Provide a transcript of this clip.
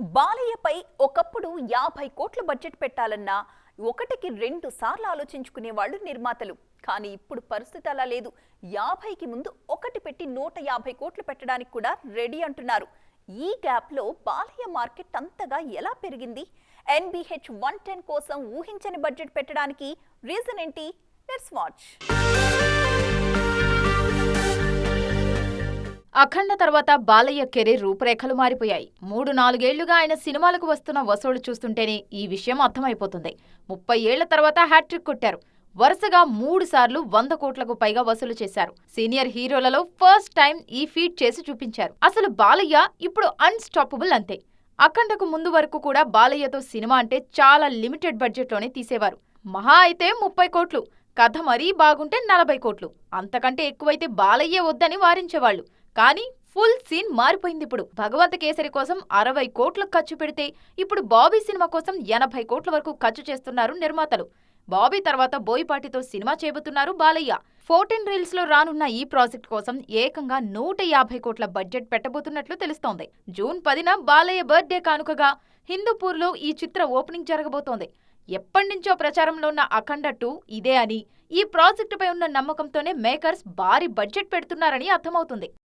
బాలయ్యపై ఒకప్పుడు యాభై కోట్లు బడ్జెట్ పెట్టాలన్నా ఒకటికి రెండు సార్లు ఆలోచించుకునే వాళ్ళు నిర్మాతలు. కానీ ఇప్పుడు పరిస్థితి అలా లేదు. యాభైకి ముందు ఒకటి పెట్టి నూట యాభై కోట్లు పెట్టడానికి కూడా రెడీ అంటున్నారు. ఈ గ్యాప్లో బాలయ్య మార్కెట్ అంతగా ఎలా పెరిగింది? ఎన్బిహెచ్ వన్ టెన్ కోసం ఊహించని బడ్జెట్ పెట్టడానికి రీజన్ ఏంటి? Let's watch. అఖండ తర్వాత బాలయ్య కెరీర్ రూపురేఖలు మారిపోయాయి. మూడు నాలుగేళ్ళుగా ఆయన సినిమాలకు వస్తున్న వసూళ్ళు చూస్తుంటేనే ఈ విషయం అర్థమైపోతుంది. ముప్పై ఏళ్ళ తర్వాత హ్యాట్రిక్ కొట్టారు. వరుసగా మూడు సార్లు వంద కోట్లకు పైగా వసూలు చేశారు. సీనియర్ హీరోలలో ఫస్ట్ టైం ఈ ఫీట్ చేసి చూపించారు. అసలు బాలయ్య ఇప్పుడు అన్స్టాపబుల్ అంతే. అఖండకు ముందు వరకు కూడా బాలయ్యతో సినిమా అంటే చాలా లిమిటెడ్ బడ్జెట్లోనే తీసేవారు. మహా అయితే ముప్పై కోట్లు. కథ మరీ బాగుంటే నలభై కోట్లు. అంతకంటే ఎక్కువైతే బాలయ్యే వద్దని వారించేవాళ్ళు కానీ ఫుల్ సీన్ మారిపోయింది ఇప్పుడు. భగవంత కేసరి కోసం అరవై కోట్లు ఖర్చు పెడితే ఇప్పుడు బాబీ సినిమా కోసం ఎనభై కోట్ల వరకు ఖర్చు చేస్తున్నారు నిర్మాతలు. బాబీ తర్వాత బోయిపాటితో సినిమా చేయబోతున్నారు బాలయ్య. ఫోర్టీన్ రీల్స్లో రానున్న ఈ ప్రాజెక్ట్ కోసం ఏకంగా నూట యాభై కోట్ల బడ్జెట్ పెట్టబోతున్నట్లు తెలుస్తోంది. జూన్ పదిన బాలయ్య బర్త్డే కానుకగా హిందూపూర్లో ఈ చిత్ర ఓపెనింగ్ జరగబోతోంది. ఎప్పటినుంచో ప్రచారంలో ఉన్న అఖండ టూ ఇదే అని. ఈ ప్రాజెక్టుపై ఉన్న నమ్మకంతోనే మేకర్స్ భారీ బడ్జెట్ పెడుతున్నారని అర్థమవుతుంది.